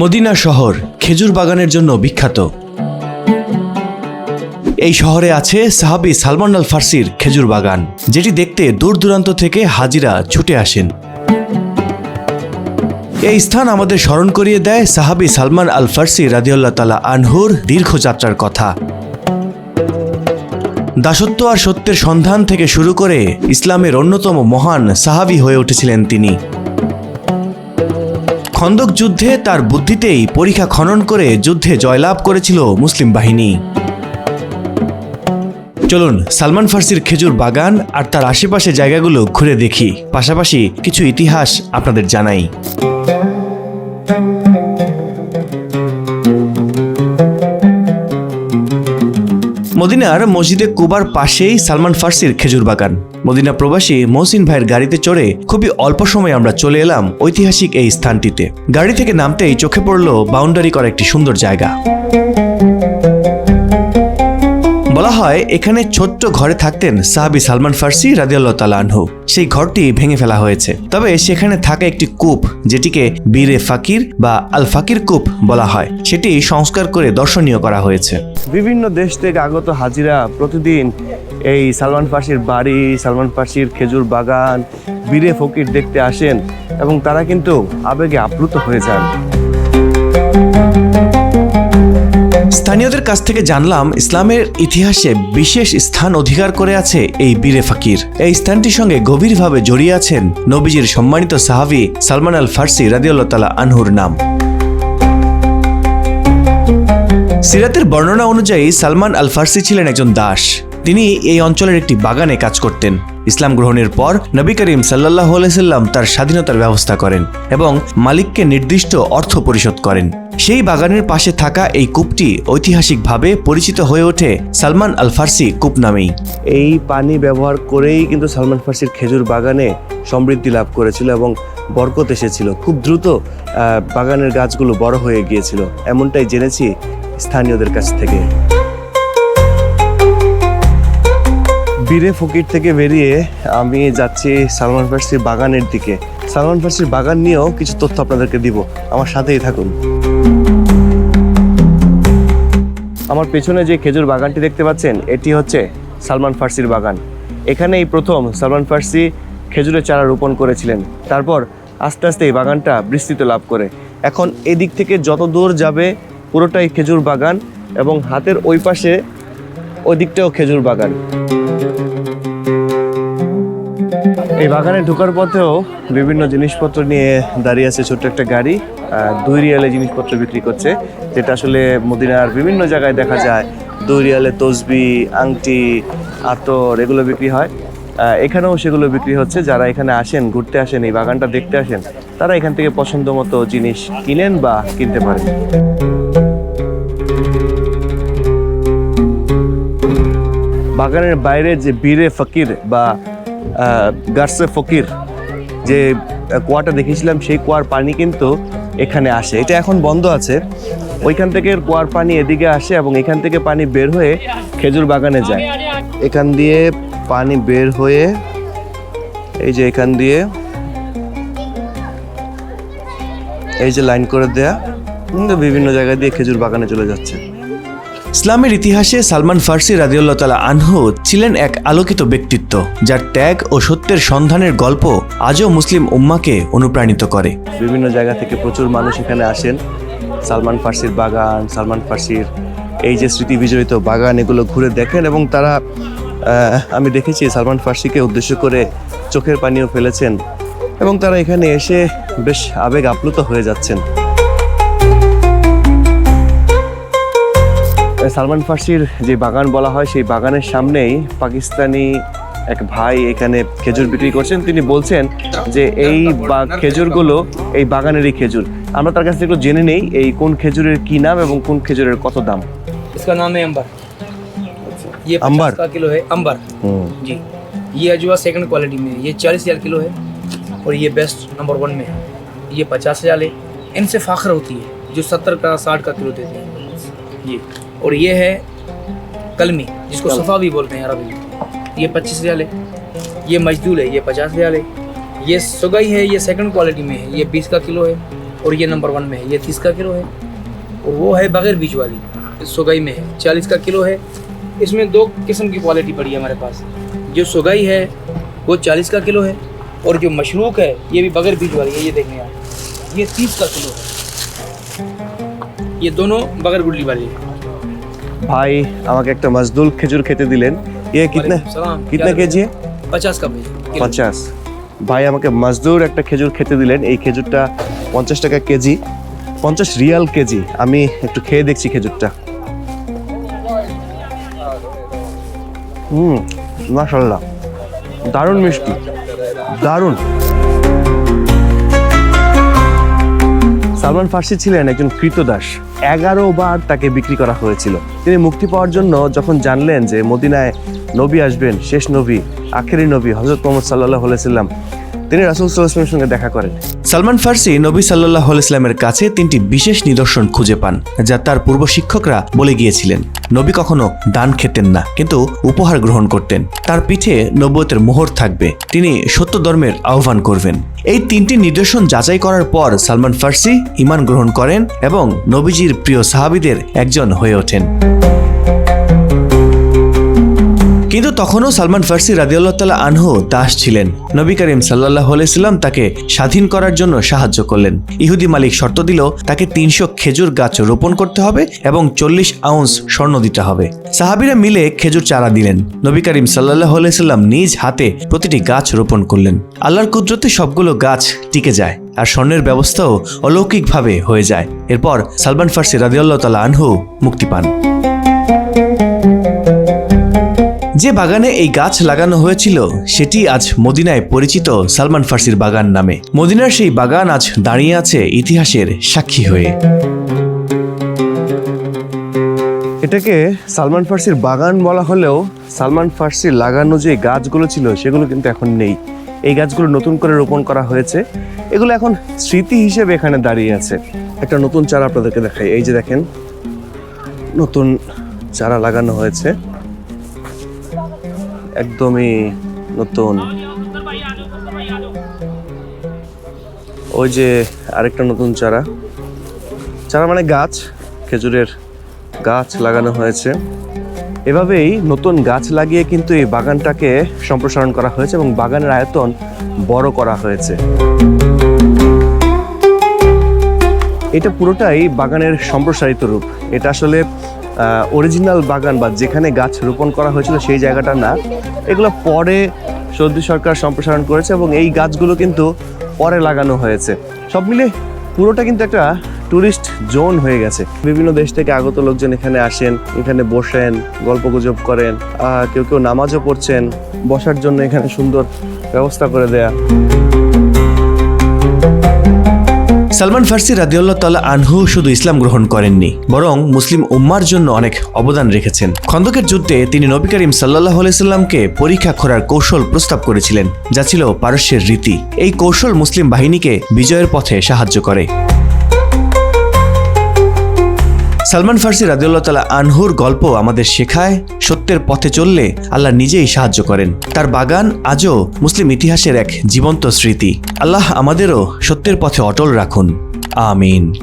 Medina শহর খেজুর বাগানের জন্য বিখ্যাত। এই শহরে আছে সাহাবি সালমান আল ফার্সির খেজুর বাগান, যেটি দেখতে দূর দূরান্ত থেকে হাজিরা ছুটে আসেন। এই স্থান আমাদের স্মরণ করিয়ে দেয় সাহাবি সালমান আল ফার্সি রাদিউল্লাহ তালা আনহুর দীর্ঘ যাত্রার কথা। দাসত্ব আর সত্যের সন্ধান থেকে শুরু করে ইসলামের অন্যতম মহান সাহাবি হয়ে উঠেছিলেন তিনি। খন্দক যুদ্ধে তার বুদ্ধিতেই পরীক্ষা খনন করে যুদ্ধে জয়লাভ করেছিল মুসলিম বাহিনী। চলুন, সালমান ফার্সির খেজুর বাগান আর তার আশেপাশে জায়গাগুলো ঘুরে দেখি। পাশাপাশি কিছু ইতিহাস আপনাদের জানাই। মদিনার মসজিদে কুবার পাশেই সালমান ফার্সির খেজুর বাগান। মদিনা প্রবাসী মহসিন ভাইয়ের গাড়িতে চড়ে খুবই অল্প সময় আমরা চলে এলাম ঐতিহাসিক এই স্থানটিতে। গাড়ি থেকে নামতেই চোখে পড়ল বাউন্ডারি করা একটি সুন্দর জায়গা। বলা হয়, এখানে ছোট্ট ঘরে থাকতেন সাহাবি সালমান ফার্সি রাদিয়াল্লাহ তালা আনহু। সেই ঘরটি ভেঙে ফেলা হয়েছে। তবে সেখানে থাকা একটি কূপ, যেটিকে বীরে ফাকির বা আল ফাকির কূপ বলা হয়, সেটি সংস্কার করে দর্শনীয় করা হয়েছে। বিভিন্ন দেশ থেকে আগত হাজিরা প্রতিদিন এই সালমান ফার্সির বাড়ি, সালমান ফার্সির খেজুর বাগান, বীরে ফকির দেখতে আসেন এবং তারা কিন্তু আবেগে আপ্লুত হয়ে যান। স্থানীয়দের কাছ থেকে জানলাম, ইসলামের ইতিহাসে বিশেষ স্থান অধিকার করে আছে এই বীরে ফাকির। এই স্থানটির সঙ্গে গভীরভাবে জড়িয়ে আছেন নবীজির সম্মানিত সাহাবি সালমান আল ফার্সি রাদিউল্লাহ তালা আনহুর নাম। সিরাতের বর্ণনা অনুযায়ী সালমান আল ফার্সি ছিলেন একজন দাস। তিনি এই অঞ্চলের একটি বাগানে কাজ করতেন। ইসলাম গ্রহণের পর নবী করিম সাল্লাহ সাল্লাম তার স্বাধীনতার ব্যবস্থা করেন এবং মালিককে নির্দিষ্ট অর্থ পরিশোধ করেন। সেই বাগানের পাশে থাকা এই কূপটি ঐতিহাসিকভাবে পরিচিত হয়ে ওঠে সালমান আল ফার্সি কূপ নামেই। এই পানি ব্যবহার করেই কিন্তু সালমান ফার্সির খেজুর বাগানে সমৃদ্ধি লাভ করেছিল এবং বরকত এসেছিল। খুব দ্রুত বাগানের গাছগুলো বড় হয়ে গিয়েছিল। এমনটাই জেনেছি স্থানীয়দের কাছ থেকে। বীরে ফকির থেকে বেরিয়ে আমি যাচ্ছি সালমান ফার্সির বাগানের দিকে। সালমান ফার্সির বাগান নিয়েও কিছু তথ্য আপনাদেরকে দিব। আমার সাথেই থাকুন। আমার পেছনে যে খেজুর বাগানটি দেখতে পাচ্ছেন, এটি হচ্ছে সালমান ফার্সির বাগান। এখানে এই প্রথম সালমান ফার্সি খেজুরের চারা রোপণ করেছিলেন। তারপর আস্তে আস্তে এই বাগানটা বিস্তৃত লাভ করে। এখন এদিক থেকে যত দূর যাবে পুরোটাই খেজুর বাগান এবং হাতের ওই পাশে ওই দিকটাও খেজুর বাগান। এই বাগানে ঢোকার পথেও বিভিন্ন জিনিসপত্র নিয়ে দাঁড়িয়ে আছে ছোট্ট একটা গাড়ি দুই রিয়ালে জিনিসপত্র বিক্রি করছে, যেটা আসলে মদিনার বিভিন্ন জায়গায় দেখা যায়। দুই রিয়ালে তসবি, আংটি, আতর, এগুলো বিক্রি হয়। এখানেও সেগুলো বিক্রি হচ্ছে। যারা এখানে আসেন, ঘুরতে আসেন, এই বাগানটা দেখতে আসেন, তারা এখান থেকে পছন্দ মতো জিনিস কিনেন বা কিনতে পারেন। বাগানের বাইরে যে বীরে ফকির বা গার্সে ফকির যে কুয়াটা দেখেছিলাম, সেই কুয়ার পানি কিন্তু এখানে আসে। এটা এখন বন্ধ আছে। ওইখান থেকে কুয়ার পানি এদিকে আসে এবং এখান থেকে পানি বের হয়ে খেজুর বাগানে যায়। এখান দিয়ে পানি বের হয়ে, এই যে এখান দিয়ে, এই যে লাইন করে দেয়া কিন্তু বিভিন্ন জায়গা দিয়ে খেজুর বাগানে চলে যাচ্ছে। ইসলামের ইতিহাসে সালমান ফার্সি রাদিউল্লাহ তালা আনহু ছিলেন এক আলোকিত ব্যক্তিত্ব, যার ত্যাগ ও সত্যের সন্ধানের গল্প আজও মুসলিম উম্মাকে অনুপ্রাণিত করে। বিভিন্ন জায়গা থেকে প্রচুর মানুষ এখানে আসেন। সালমান ফার্সির বাগান, সালমান ফার্সির এই যে স্মৃতি বিজড়িত বাগান, এগুলো ঘুরে দেখেন এবং তারা আমি দেখেছি সালমান ফার্সিকে উদ্দেশ্য করে চোখের পানিও ফেলেছেন এবং তারা এখানে এসে বেশ আবেগ আপ্লুত হয়ে যাচ্ছেন। সালমান ফার্সির যে বাগান বলা হয় সেই বাগানের সামনেই পাকিস্তানি এক ভাই এখানে খেজুর বিক্রি করছেন তিনি বলছেন যে এই বা- খেজুরগুলো এই বাগানেরই খেজুর আমরা তার কাছ থেকে একটু জেনে নেই এই কোন খেজুরের কি নাম এবং কোন খেজুরের কত দাম इसका नाम है अंबर ये अंबर? 50 का किलो है अंबर जी ये अजवा सेकंड क्वालिटी में है ये चालीस हज़ार किलो है और ये बेस्ट नंबर वन में है ये पचास हज़ार है इनसे फाखर होती है जो सत्तर का साठ का किलो देते हैं ये और ये है कलमी जिसको सफ़ा भी बोलते हैं अरबी। में ये पच्चीस हज़ार है ये मजदूल है ये पचास हज़ार है ये सुगई है ये सेकंड क्वालिटी में है ये बीस का किलो है और ये नंबर वन में है ये तीस का किलो है। और वो है बगैर बीज वाली सुगाई में है चालीस का किलो है। इसमें दो किस्म की क्वालिटी पड़ी है हमारे पास। जो सुगाई है वो चालीस का किलो है और जो मशरूक है ये भी बगैर बीज वाली है ये देखने आप। ये तीस का किलो है। ये दोनों बगैर गुडली वाली है। ভাই আমাকে একটা মজদুল খেজুর খেতে দিলেন ইয়ে কিতনে वालेकुम सलाम, কিতনে क्या কেজি पचास का भाई किलो। পঞ্চাশ ভাই আমাকে মজদুর একটা খেজুর খেতে দিলেন এই খেজুরটা পঞ্চাশ টাকা কেজি পঞ্চাশ রিয়াল কেজি আমি একটু খেয়ে দেখছি খেজুরটা হুম মাশাল্লাহ দারুণ মিষ্টি দারুণ সালমান ফার্সি ছিলেন একজন কৃতদাস এগারো বার তাকে বিক্রি করা হয়েছিল। তিনি মুক্তি পাওয়ার জন্য যখন জানলেন যে মদিনায় নবী আসবেন, শেষ নবী, আখেরি নবী হজরত মোহাম্মদ সাল্লাহ সাল্লাম তিনি রাসুল সাল্লাহামের সঙ্গে দেখা করেন। সালমান ফার্সি নবী সাল্লাহ ইসলামের কাছে তিনটি বিশেষ নিদর্শন খুঁজে পান, যা তার পূর্ব শিক্ষকরা বলে গিয়েছিলেন। নবী কখনো দান খেতেন না, কিন্তু উপহার গ্রহণ করতেন। তার পিঠে নব্বতের মোহর থাকবে, তিনি সত্য ধর্মের আহ্বান করবেন। এই তিনটি নিদর্শন যাচাই করার পর সালমান ফার্সি ইমান গ্রহণ করেন এবং নবীজির প্রিয় সাহাবিদের একজন হয়ে ওঠেন। কিন্তু তখনও সালমান ফার্সি রাদিউল্লাহ তালা আনহু দাস ছিলেন। নবী করিম সাল্লাহ আলাইসাল্লাম তাকে স্বাধীন করার জন্য সাহায্য করলেন। ইহুদি মালিক শর্ত দিল, তাকে তিনশো খেজুর গাছ রোপণ করতে হবে এবং চল্লিশ আউন্স স্বর্ণ দিতে হবে। সাহাবিরা মিলে খেজুর চারা দিলেন। নবী করিম সাল্লাহ আলাইসাল্লাম নিজ হাতে প্রতিটি গাছ রোপণ করলেন। আল্লাহর কুদরতে সবগুলো গাছ টিকে যায় আর স্বর্ণের ব্যবস্থাও অলৌকিকভাবে হয়ে যায়। এরপর সালমান ফার্সি রাদিউল্লাহ তালা আনহু মুক্তি পান। যে বাগানে এই গাছ লাগানো হয়েছিল, সেটি আজ মদিনায় পরিচিত সালমান ফার্সির বাগান নামে। মদিনার সেই বাগান আজ দাঁড়িয়ে আছে ইতিহাসের সাক্ষী হয়ে। এটাকে সালমান ফার্সির বাগান বলা হলেও, সালমান ফার্সির লাগানো যে গাছগুলো ছিল, সেগুলো কিন্তু এখন নেই। এই গাছগুলো নতুন করে রোপণ করা হয়েছে। এগুলো এখন স্মৃতি হিসেবে এখানে দাঁড়িয়ে আছে। একটা নতুন চারা আপনাদেরকে দেখাই। এই যে দেখেন, নতুন চারা লাগানো হয়েছে। একদমই নতুন। ওই যে আরেকটা নতুন চারা। চারা মানে গাছ, খেজুরের গাছ লাগানো হয়েছে। এভাবেই নতুন গাছ লাগিয়ে কিন্তু এই বাগানটাকে সম্প্রসারণ করা হয়েছে এবং বাগানের আয়তন বড় করা হয়েছে। এটা পুরোটাই বাগানের সম্প্রসারিত রূপ। এটা আসলে অরিজিনাল বাগান বা যেখানে গাছ রোপণ করা হয়েছিল সেই জায়গাটা না এগুলো পরে সৌদি সরকার সম্প্রসারণ করেছে এবং এই গাছগুলো কিন্তু পরে লাগানো হয়েছে। সব মিলে পুরোটা কিন্তু একটা টুরিস্ট জোন হয়ে গেছে। বিভিন্ন দেশ থেকে আগত লোকজন এখানে আসেন, এখানে বসেন, গল্প গুজব করেন কেউ কেউ নামাজও পড়ছেন, বসার জন্য এখানে সুন্দর ব্যবস্থা করে দেয়া। সালমান ফার্সি রাদিউল্লাহ তাল্লাহ আনহু শুধু ইসলাম গ্রহণ করেননি, বরং মুসলিম উম্মার জন্য অনেক অবদান রেখেছেন। খন্দকের যুদ্ধে তিনি নবী করিম সাল্লাহ আলাইসাল্লামকে পরীক্ষা করার কৌশল প্রস্তাব করেছিলেন, যা ছিল পারস্যের রীতি। এই কৌশল মুসলিম বাহিনীকে বিজয়ের পথে সাহায্য করে। সালমান ফার্সি রাজিউল্লাহ তালা আনহুর গল্প আমাদের শেখায় সত্যের পথে চললে আল্লাহ নিজেই সাহায্য করেন। তার বাগান আজও মুসলিম ইতিহাসের এক জীবন্ত স্মৃতি। আল্লাহ আমাদেরও সত্যের পথে অটল রাখুন। আমিন।